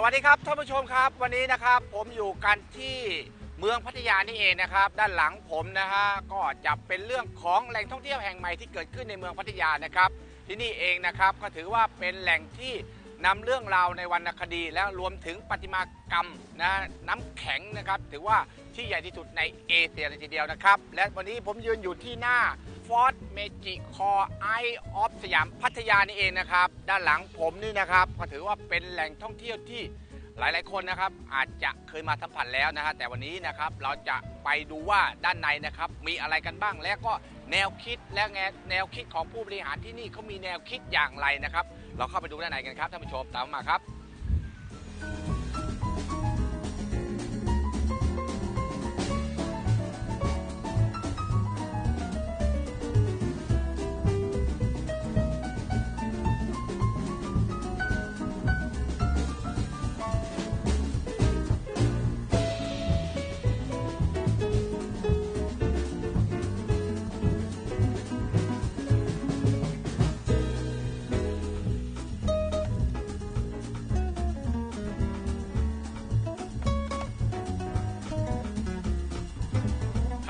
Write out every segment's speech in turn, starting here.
สวัสดีครับท่านผู้ชมครับ วันนี้นะครับผมอยู่กันที่เมืองพัทยานี่เองนะครับ ด้านหลังผมนะฮะก็จะเป็นเรื่องของแหล่งท่องเที่ยวแห่งใหม่ที่เกิดขึ้นในเมืองพัทยานะครับ ที่นี่เองนะครับก็ถือว่าเป็นแหล่งที่นำเรื่องราวในวรรณคดีแล้วรวมถึงประติมากรรมนะน้ำแข็งนะครับ ถือว่าที่ใหญ่ที่สุดในเอเชียเลยทีเดียวนะครับ และวันนี้ผมยืนอยู่ที่หน้า ฟอร์ m เมจิคอไอออฟสยามพัทยานี่เองนะครับ ด้านหลังผมนี่นะครับ ก็ถือว่าเป็นแหล่งท่องเที่ยวที่หลายๆคนนะครับ อาจจะเคยมาสัมผัสแล้วนะฮะแต่วันนี้นะครับเราจะไปดูว่าด้านในนะครับ มีอะไรกันบ้างและก็แนวคิดและแนวแนวคิดของผู้บริหารที่นี่เขามีแนวคิดอย่างไรนะครับ เราเข้าไปดูด้านในกันครับท่านผู้ชมตามมาครับ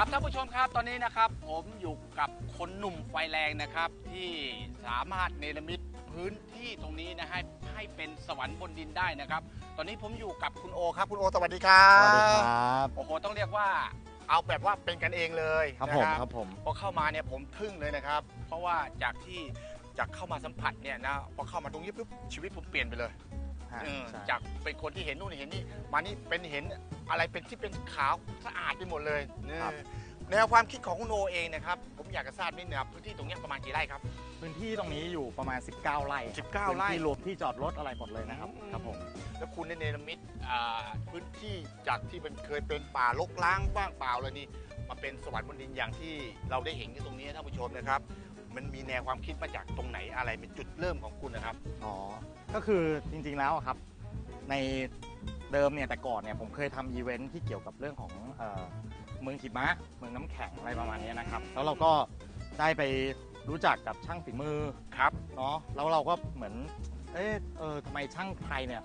ครับท่านผู้ชมครับตอนนี้นะครับผมอยู่กับคนหนุ่มไฟแรงนะครับ ที่สามารถเนรมิตพื้นที่ตรงนี้นะให้ให้เป็นสวรรค์บนดินได้นะครับ ตอนนี้ผมอยู่กับคุณโอครับคุณโอสวัสดีครัสบวัสดีครับโอ้โหต้องเรียกว่าเอาแบบว่าเป็นกันเองเลยครับนะผมครับผมพอเข้ามาเนี่ยผมทึ่งเลยนะครับ เพราะว่าจากที่จากเข้ามาสัมผัสเนี่ยนะพอเข้ามาตรงนี้ปุ๊บชีวิตผมเปลี่ยนไปเลย ฮะเออใช่ จากเป็นคนที่เห็นนู่นเห็นนี่มานี่เป็นเห็นอะไรเป็นที่เป็นขาวสะอาดไปหมดเลยเนี่ยแนวความคิดของคุณโอเองนะครับ ผมอยากจะทราบนิดนึงครับพื้นที่ตรงเนี้ยประมาณกี่ไร่ครับ พื้นที่ตรงนี้อยู่ประมาณ 19 ไร่ครับ19ไร่ พื้นที่รวมที่จอดรถอะไรหมดเลยนะครับอืมครับผม แล้วคุณได้เนรมิตอ่าพื้นที่จากที่มันเคยเป็นป่ารกร้างว่างเปล่าเลยนี่มาเป็นสวรรค์บนดินอย่างที่เราได้เห็นกันตรงนี้ท่านผู้ชมนะครับ มันมีแนวความคิดมาจากตรงไหนอะไรเป็นจุดเริ่มของคุณนะครับ อ๋อ ก็คือจริงๆแล้วอะครับ ในเดิมเนี่ยแต่ก่อนเนี่ยผมเคยทำอีเวนท์ที่เกี่ยวกับเรื่องของเอ่อเมืองหิมะเมืองน้ำแข็งอะไรประมาณเนี้ยนะครับ แล้วเราก็ได้ไปรู้จักกับช่างฝีมือครับ เนาะแล้วเราก็เหมือน เอ๊ะเออทำไมช่างไทยเนี่ย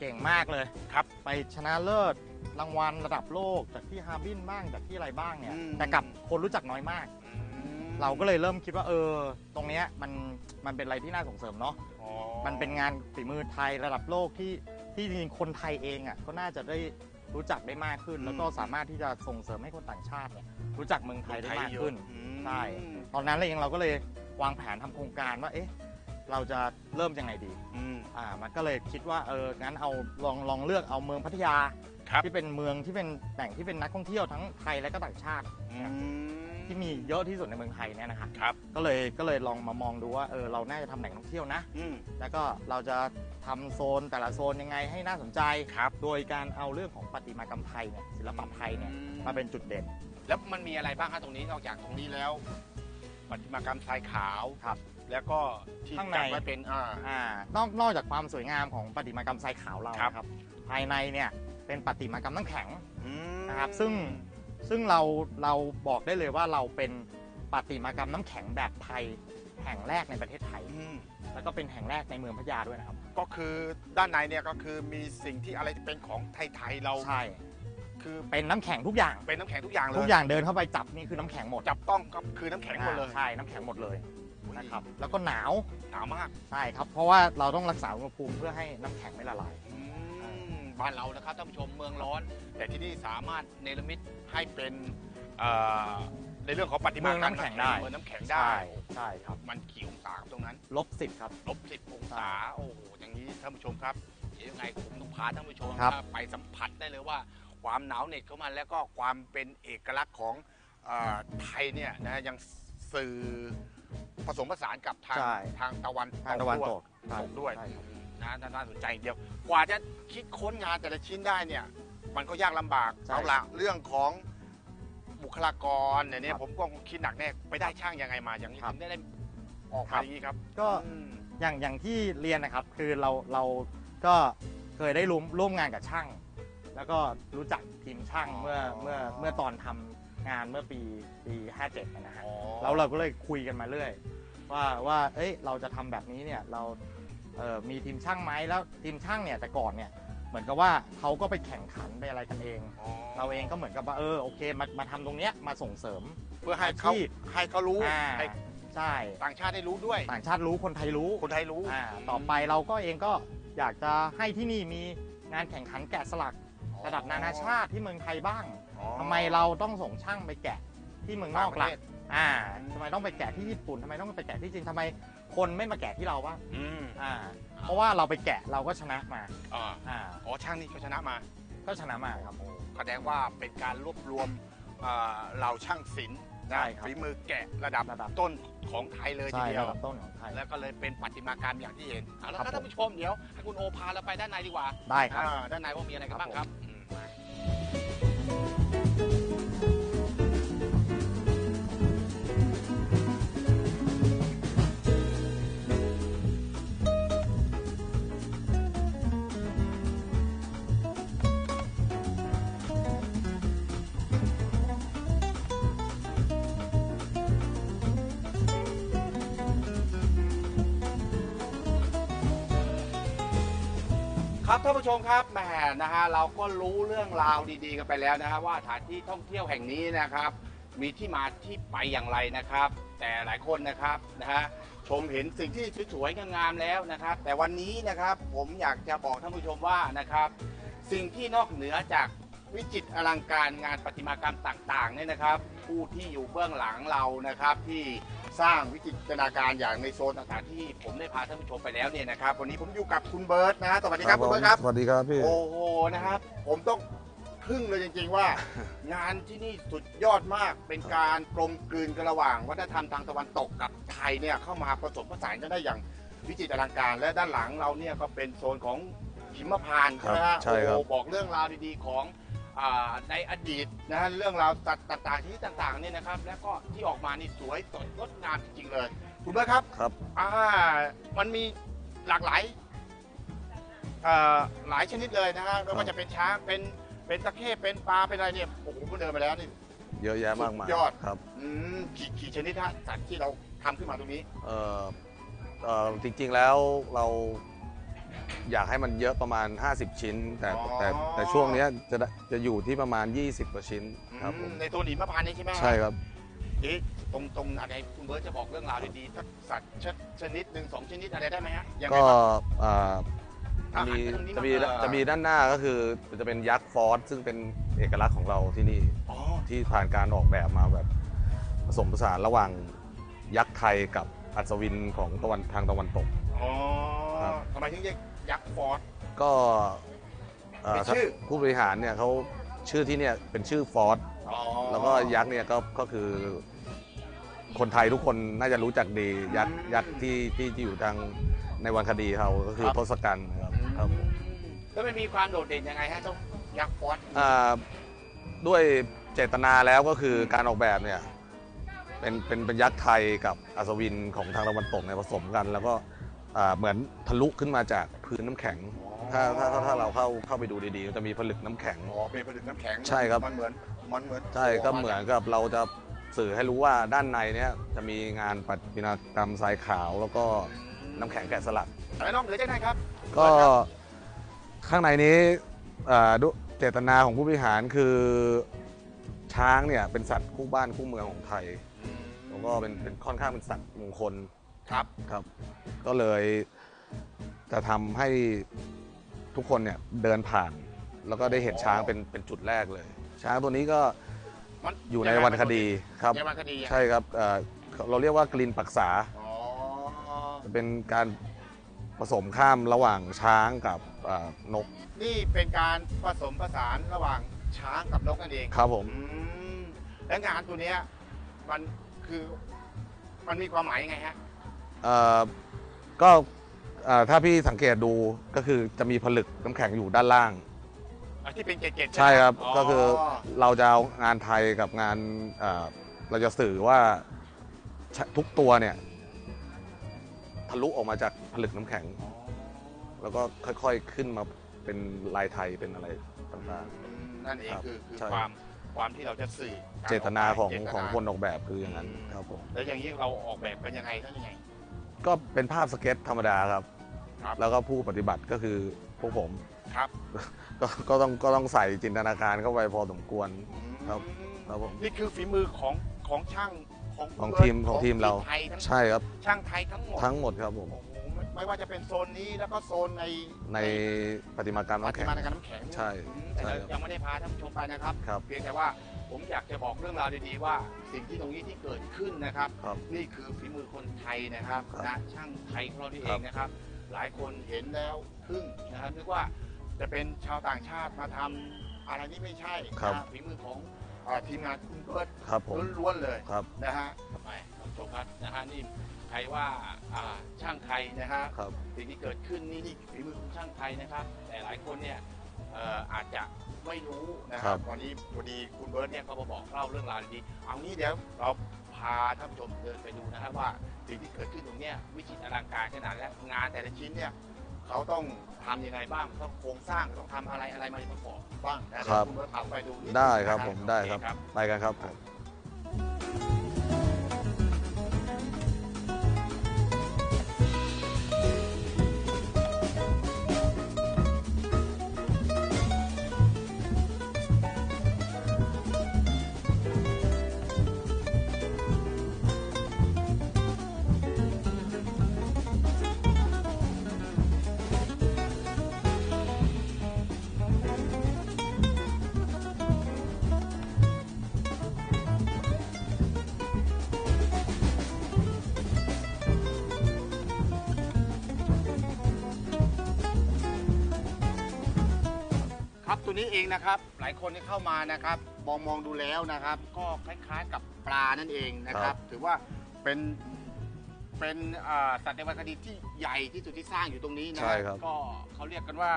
เก่งมากเลยครับไปชนะเลิศรางวัลระดับโลกจากที่ฮาร์บินบ้างจากที่อะไรบ้างเนี่ยอืมแต่กับคนรู้จักน้อยมาก เราก็เลยเริ่มคิดว่าเออ ตรงเนี้ยมันมันเป็นอะไรที่น่าส่งเสริมเนาะอ๋อมันเป็นงานฝีมือไทยระดับโลกที่ที่จริงๆคนไทยเองอะก็น่าจะได้รู้จักได้มากขึ้น แล้วก็สามารถที่จะส่งเสริมให้คนต่างชาติเนี่ยรู้จักเมืองไทยได้มากขึ้น อืม ใช่ ตอนนั้นเราเองเราก็เลยวางแผนทำโครงการว่า เอ๊ะ เราจะเริ่มยังไงดี อืม อ่า มันก็เลยคิดว่า เออ งั้นเอาลองลองเลือกเอาเมืองพัทยา ครับ ที่เป็นเมืองที่เป็นแหล่งที่เป็นนักท่องเที่ยวทั้งไทยและก็ต่างชาติ อืม ที่มีเยอะที่สุดในเมืองไทยเนี่ยนะครับครับ ก็เลยก็เลยลองมามองดูว่าเออเราน่าจะทำแหล่งท่องเที่ยวนะ อืม แล้วก็เราจะทำโซนแต่ละโซนยังไงให้น่าสนใจ ครับโดยการเอาเรื่องของประติมากรรมไทยเนี่ยศิลปะไทยเนี่ยอืมาเป็นจุดเด่น แล้วมันมีอะไรบ้างครับตรงนี้นอกจากตรงนี้แล้วประติมากรรมทรายขาวครับแล้วก็ที่ข้างใน จัดไว้เป็นอ่าอ่านอกนอกจากความสวยงามของประติมากรรมทรายขาวเราครับ นะครับ ภายในเนี่ยเป็นประติมากรรมน้ำแข็งอืมนะครับ ซึ่ง ซึ่งเราเราบอกได้เลยว่าเราเป็นประติมากรรมน้ำแข็งแบบไทยแห่งแรกในประเทศไทย อืมแล้วก็เป็นแห่งแรกในเมืองพัทยาด้วยนะครับ ก็คือด้านในเนี่ยก็คือมีสิ่งที่อะไรที่เป็นของไทยๆเราใช่ คือเป็นน้ำแข็งทุกอย่าง เป็นน้ำแข็งทุกอย่างเลยทุกอย่างเดินเข้าไปจับนี่คือน้ำแข็งหมดจับต้องก็คือน้ำแข็งหมดเลยอ่าใช่น้ำแข็งหมดเลยอุ๊ยนะครับ แล้วก็หนาว หนาวมาก ใช่ครับ เพราะว่าเราต้องรักษาอุณหภูมิเพื่อให้น้ำแข็งไม่ละลายอืม บ้านเรานะครับท่านผู้ชมเมืองร้อน แต่ที่นี่สามารถเนรมิตให้เป็นเอ่อในเรื่องของปฏิมากรรเมืองน้ำแข็งได้ เมืองน้ำแข็งได้ ใช่ใช่ครับมันกี่องศาครับตรงนั้น ลบสิบครับ ลบสิบองศา โอ้โห อย่างนี้ท่านผู้ชมครับ เดี๋ยวยังไงผมต้องพาท่านผู้ชมครับ ไปสัมผัสได้เลยว่าความหนาวเหน็บเข้ามาแล้วก็ความเป็นเอกลักษณ์ของเออไทยเนี่ยนะยังสื่อผสมผสานกับทางใช่ ทางตะวันทางตะวันตกตกด้วย ใช่ครับ นะน่าน่าสนใจอย่างเดียว กว่าจะคิดค้นงานแต่ละชิ้นได้เนี่ย มันก็ยากลำบากใช่เอาละเรื่องของบุคลากรเนี่ยเนี่ยครับผมก็คิดหนักแน่ไปได้ช่างยังไงมาอย่างนี้ครับถึงได้ได้ออกครัมาบ อย่างนี้ครับก็อืมอย่างอย่างที่เรียนนะครับคือเราเราก็เคยได้ร่วมร่วมงานกับช่าง แล้วก็รู้จักทีมช่างอ๋อเมื่อเมื่อเมื่อตอนทำงานเมื่อปีปี 57นะฮะ อ๋อ แล้วเราก็เลยคุยกันมาเรื่อย ว่าว่าเอ้ยเราจะทำแบบนี้เนี่ยเรา เอ่อมีทีมช่างไหมแล้วทีมช่างเนี่ยแต่ก่อนเนี่ยเหมือนมือนกับว่าเขาก็ไปแข่งขันไปอะไรกันเอง อ๋อเราเองก็เหมือนกับว่าเออโอเคมามาทำตรงเนี้ยมาส่งเสริม เพื่อให้เขาอาชีพ ให้เขารู้อ่าให้ใช่ต่างชาติได้รู้ด้วย ต่างชาติรู้คนไทยรู้คนไทยรู้อ่าต่อไปเราก็เองก็อยากจะให้ที่นี่มีงานแข่งขันแกะสลัก ระดับนานาชาติที่เมืองไทยบ้างอ๋อ ทำไมเราต้องส่งช่างไปแกะที่เมืองนอกล่ะต่างประเทศ อ่าทำไมต้องไปแกะที่ญี่ปุ่นทำไมต้องไปแกะที่จีนทำไม คนไม่มาแกะที่เราบ้างอืมอ่า เพราะว่าเราไปแกะเราก็ชนะมาอ่าอ่าอ๋อช่างนี่เขาชนะมาก็ชนะมาครับ แสดงว่าเป็นการรวบรวมเอ่อเหล่าช่างศิลป์ใช่นะครับ ฝีมือแกะระดับระดับต้นของไทยเลยทีใช่เดียวระดับต้นของไทย แล้วก็เลยเป็นประติมากรรมอย่างที่เห็นเอาละครับครับท่านผู้ชมเดี๋ยวให้คุณโอพาเราไปด้านในดีกว่าได้ครับ อ่าด้านในว่ามีอะไรกันบ้างครับอื ครับท่านผู้ชมครับแหมนะฮะเราก็รู้เรื่องราวดีๆกันไปแล้วนะฮะว่าสถานที่ท่องเที่ยวแห่งนี้นะครับ มีที่มาที่ไปอย่างไรนะครับ แต่หลายคนนะครับนะฮะชมเห็นสิ่งที่สวยๆงามๆแล้วนะครับ แต่วันนี้นะครับผมอยากจะบอกท่านผู้ชมว่านะครับ สิ่งที่นอกเหนือจาก วิจิตรอลังการงานประติมากรรมต่างๆเนี่ยนะครับ ผู้ที่อยู่เบื้องหลังเรานะครับ ที่สร้างวิจิตรนาการอย่างในโซนต่างๆที่ผมได้พาท่านผู้ชมไปแล้วเนี่ยนะครับ วันนี้ผมอยู่กับคุณเบิร์ตนะฮะสวัสดีครับคุณเบิร์ตครับสวัสดีครับพี่โอ้โหนะครับ ผมต้องทึ่งเลยจริงๆว่า งานที่นี่สุดยอดมากเป็นการกลมกลืนกันระหว่าง วัฒนธรรมทางตะวันตกกับไทยเนี่ยเข้ามาผสมผสานกันได้อย่างวิจิตรอลังการ และด้านหลังเราเนี่ยก็เป็นโซนของหิมพานต์ใช่ไหมฮะใช่ครับ โอ้โหบอกเรื่องราวดีๆของอ่า ในอดีตนะฮะเรื่องราวต่างๆที่ต่างๆเนี่ยนะครับ แล้วก็ที่ออกมานี่สวยสดงดงามจริงๆเลย คุณเบิร์ตครับครับ อ่ามันมีหลากหลายเอ่อหลายชนิดเลยนะฮะไม่ว่าจะเป็นช้างเป็นเป็นตะเข้เป็นปลาเป็นอะไรเนี่ยโอ้โหผมเดินไปแล้วนี่ เยอะแยะมากมายสุดยอด ครับอืมกี่กี่ชนิดฮะสัตว์ที่เราทำขึ้นมาตรงนี้ เอ่อเอ่อจริงๆแล้วเรา อยากให้มันเยอะประมาณ 50 ชิ้น แต่อ๋อ แต่แต่ช่วงเนี้ยจะได้จะอยู่ที่ประมาณ 20กว่าชิ้นครับผอืมมในตัวหนีมะพร้าวนี่ใช่ไหมใช่ครับ เอ๊ะตรงตรงอะไรคุณเบิร์ตจะบอกเรื่องราวดีๆสักสัตว์ชชนิดหนึ่งสองชนิดอะไรได้ไหมฮะยังไงก็บ้างเอ่ออะมีอันนี้จะมีมันเอ่อ จะมีด้านหน้าก็คือจะเป็นยักษ์ฟอสซึ่งเป็นเอกลักษณ์ของเราที่นี่อ๋อที่ผ่านการออกแบบมาแบบผสมผสานระหว่างยักษ์ไทยกับอัศวินของตะวันทางตะวันตก อ๋อครับ ทำไมถึงเรียก ยักษ์ฟอร์ด ก็เอ่อเป็นชื่อ ผู้บริหารเนี่ยเขาชื่อที่เนี่ยเป็นชื่อฟอร์ดอ๋อแล้วก็ยักษ์เนี่ยก็ก็คือคนไทยทุกคนน่าจะรู้จักดียักษ์ยักษ์ที่ที่ที่อยู่ทางในวันคดีเขาก็คือทศกัณฐ์ครับครับผม แล้วมันมีความโดดเด่นยังไงฮะเจ้ายักษ์ฟอร์ดอ่าด้วยเจตนาแล้วก็คือการออกแบบเนี่ยเป็นเป็นเป็นยักษ์ไทยกับอัศวินของทางตะวันตกเนี่ยผสมกัน แล้วก็ อ่าเหมือนทะลุขึ้นมาจากพื้นน้ำแข็ง ถ้าถ้าถ้าถ้าเราเข้าเข้าไปดูดีๆมันจะมีผลึกน้ำแข็ง อ๋อเป็นผลึกน้ำแข็งใช่ครับ มันเหมือนมันเหมือนใช่ก็เหมือนกับเราจะสื่อให้รู้ว่าด้านในเนี่ยจะมีงานประติมากรรมทรายขาวแล้วก็น้ำแข็งแกะสลัก แล้วน้องเหลือจากไหนครับก็ข้างในนี้เอ่อดูเจตนาของผู้บริหารคือช้างเนี่ยเป็นสัตว์คู่บ้านคู่เมืองของไทย แล้วก็เป็นเป็นค่อนข้างเป็นสัตว์มงคล ครับ ครับ ก็เลยจะทำให้ทุกคนเนี่ยเดินผ่าน แล้วก็ได้เห็นช้างเป็นเป็นจุดแรกเลย ช้างตัวนี้ก็มันอยู่ในวรรณคดีครับ ในวรรณคดีอะใช่ครับเอ่อเราเรียกว่ากลินปักษา อ๋อจะเป็นการผสมข้ามระหว่างช้างกับเอ่อนกนี่เป็นการผสมผสานระหว่างช้างกับนกนั่นเองครับผม อืมแล้วงานตัวเนี้ยมันคือมันมีความหมายยังไงฮะ เอ่อก็เอ่อถ้าพี่สังเกตดูก็คือจะมีผลึกน้ำแข็งอยู่ด้านล่าง อะที่เป็นเกล็ดๆใช่ครับไหมก็คือเราจะเอางานไทยกับงานเอ่อเราจะสื่อว่าทุกตัวเนี่ย ทะลุออกมาจากผลึกน้ำแข็ง แล้วก็ค่อยๆขึ้นมาเป็นลายไทยเป็นอะไรต่าง อืมนั่นเองครับคือคือใช่ ความความที่เราจะสื่อๆเจตนาของเจตของคนออกแบบคืออย่างนั้นครับผม แล้วอย่างนี้เราออกแบบกันยังไงท่านยังไง ก็เป็นภาพสเก็ตธรรมดาครับ ครับ แล้วก็ผู้ปฏิบัติก็คือพวกผมคครับก็ก็ต้องก็ต้องใส่จินตนาการเข้าไปพอสมควร ครับอืมครับผมนี่คือฝีมือของของช่างของของเบิร์ตทีมของทีมเรา ไทยทั้งใช่ครับช่างไทยทั้งหมดทั้งหมดครับผม โอ้โหไม่ไม่ว่าจะเป็นโซนนี้แล้วก็โซนในในประติมากรรมปน้ำฏิแข็ง มากรรมน้ำแข็งใช่อืมแต่ใช่เราครับยังไม่ได้พาท่านผู้ชมไปนะครับ ครับ เพียงแต่ว่า ผมอยากจะบอกเรื่องราวดีๆว่า สิ่งที่ตรงนี้ที่เกิดขึ้นนะครับ ครับนี่คือฝีมือคนไทยนะครับครับนะช่างไทยของเรานี่คเอรับงนะครับ หลายคนเห็นแล้วทึ่งนะครับนึกว่าจะเป็นชาวต่างชาติมาทำอะไรนี่ไม่ใช่ครับ นะฝีมือของเอ่อทีมงานคุณเบิร์ตครับผมล้วนๆเลย ครับ นะฮะไปท่านผู้ชมครับนะฮะนี่ใครว่าอ่าช่างไทยนะฮะครับ สิ่งที่เกิดขึ้นนี่นี่ฝีมือของช่างไทยนะครับ แต่หลายคนเนี่ย เอ่ออาจจะไม่รู้นะคครัรับบ วันนี้พอดีคุณเบิร์ตเนี่ยก็มาบอกเล่าเรื่องราวดีๆเอางี้เดี๋ยวเราพาท่านผู้ชมเดินไปดูนะครับว่าสิ่งที่เกิดขึ้นตรงเนี้ยวิจิตรอลังการขนาดและงานแต่ละชิ้นเนี่ยเขาต้องทำยังไงบ้างต้องโครงสร้างต้องทำอะไรอะไรมาประกอบบ้างนะเดี๋ยวคุณเบิร์ตพาไปดูนินึงได้ครับนะผมได้ครับ โอเไปกันครับผม ตัวนี้เองนะครับ หลายคนที่เข้ามานะครับมองมองดูแล้วนะครับ ก็คล้ายๆกับปลานั่นเองนะคครัรับบถือว่าเป็นเป็นอ่าสัตว์ในวรรณคดีที่ใหญ่ที่สุดที่สร้างอยู่ตรงนี้นะใช่ครับก็เขาเรียกกันว่า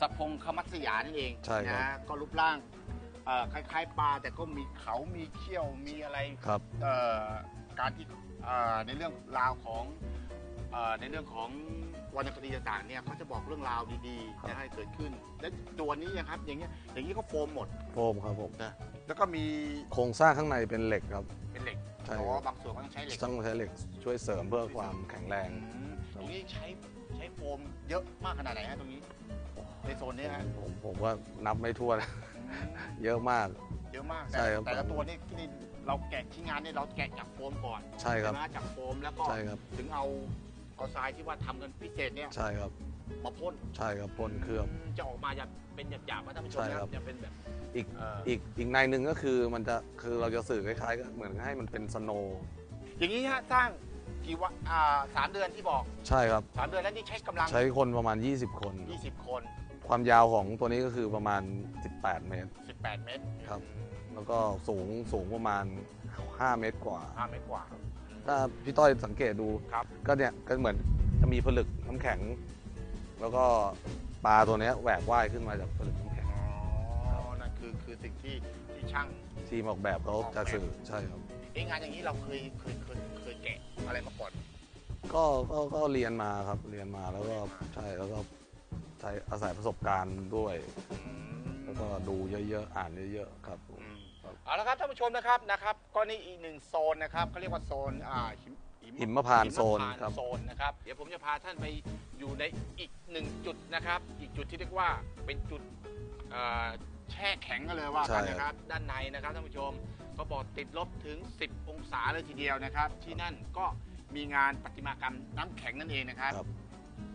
สะพงคมัตสยานั่นเองใช่ครับนะฮะก็รูปร่างเอ่อคล้ายๆปลาแต่ก็มีเขามีเขี้ยวมีอะไร ครับ เอ่อการที่เอ่อในเรื่องราวของเอ่อในเรื่องของ วรรณคดีต่างๆเนี่ยเขาจะบอกเรื่องราวดีครับๆนะให้เกิดขึ้น และตัวนี้นะครับอย่างเงี้ยอย่างนี้ก็โฟมหมดโฟมครับผมนะแล้วก็มีโครงสร้างข้างในเป็นเหล็กครับ เป็นเหล็กใช่ อ๋อบางส่วนก็ต้องใช้เหล็กต้องใช้เหล็กช่วยเสริมเพื่อความแข็งแรง อืมตรงนี้ใช้ใช้โฟมเยอะมากขนาดไหนฮะตรงนี้ ในโซนนี้ฮะผมผมว่านับไม่ทั่วน อืม เยอะมาก เยอะมากใช่ครับแต่แต่ละตัวนี่นี่เราแกะที่งานนี่เราแกะจากโฟมก่อนใช่ครับไหมจากโฟมแล้วก็ใช่ครับ ถึงเอา เอาทรายที่ว่าทำกันพิเศษเนี่ยใช่ครับ มาพ่นใช่ครับพ่นเคลือบ จะออกมาจะเป็นหยาบๆว่าท่านผู้ชมใช่นะครับ จะเป็นแบบอีก เอ่ออีกอีกในหนึ่งก็คือมันจะคือเราจะสื่อคล้ายๆกับเหมือนให้มันเป็นสโนว์อย่างนี้ฮะสร้างกี่วันอ่าสามเดือนที่บอกใช่ครับ สามเดือนแล้วนี่ใช้กำลัง ใช้คนประมาณ 20 คน 20 คน ความยาวของตัวนี้ก็คือประมาณ 18 เมตร 18 เมตรครับ แล้วก็สูงสูงประมาณ 5 เมตรกว่า ห้าเมตรกว่า ถ้าพี่ต้อยสังเกตดูครับก็เนี่ยก็เหมือนจะมีผลึกน้ำแข็ง แล้วก็ปลาตัวเนี้ยแหวกว่ายขึ้นมาจากผลึกน้ำแข็งอ๋อนั่นคือคือสิ่งที่ที่ช่าง ทีมออกแบบเขาจะสื่อใช่ครับ เองงานอย่างนี้เราเคยเคยเคยเคยแกะอะไรมาก่อนก็ก็ก็เรียนมาครับเรียนมาแล้วก็ใช่แล้วก็ใช้อาศัยประสบการณ์ด้วยแล้วก็ดูเยอะๆ อ่านเยอะๆ ครับผม อืมครับ เอาละครับท่านผู้ชมนะครับนะครับก็นี่อีกหนึ่งโซนนะครับเขาเรียกว่าโซนอ่าหิมหิมพานต์โซนหิมพาต์ครับ โซนนะครับเดี๋ยวผมจะพาท่านไปอยู่ในอีกหนึ่งจุดนะครับ อีกจุดที่เรียกว่าเป็นจุดเอ่อแช่แข็งกันเลยว่ากันนะครับ ด้านในนะครับท่านผู้ชมก็บอกติดลบถึง 10 องศาเลยทีเดียวนะครับ ที่นั่นก็มีงานประติมากรรมน้ำแข็งนั่นเองนะครับ ครับ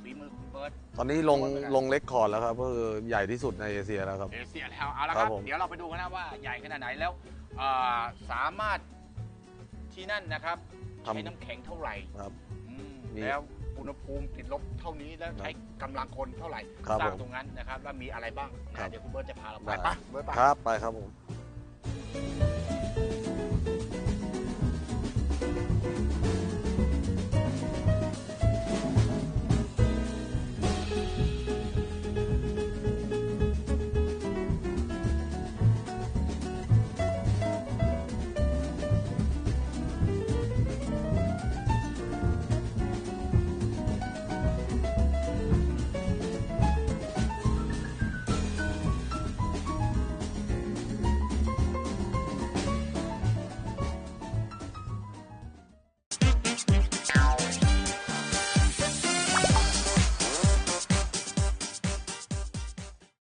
ฝีมือคุณเบิร์ตตอนนี้ลงลงเล็กคอร์ดแล้วครับก็คือใหญ่ที่สุดในเอเชียแล้วครับ เอเชียแล้วเอาละคครัรับบผม เดี๋ยวเราไปดูกันนะว่าใหญ่ขนาดไหนแล้วเอ่อสามารถที่นั่นนะครับทำใช้น้ำแข็งเท่าไหร่ครับ อืมมีแล้วอุณหภูมิติดลบเท่านี้แล้วใช้กำลังคนเท่าไหร่ครับสร้างผมตรงนั้นนะครับแล้วมีอะไรบ้างครันะบเดี๋ยวคุณเบิร์ตจะพาเราไปได้ ไปเบิร์ตไป ครับไปครับผม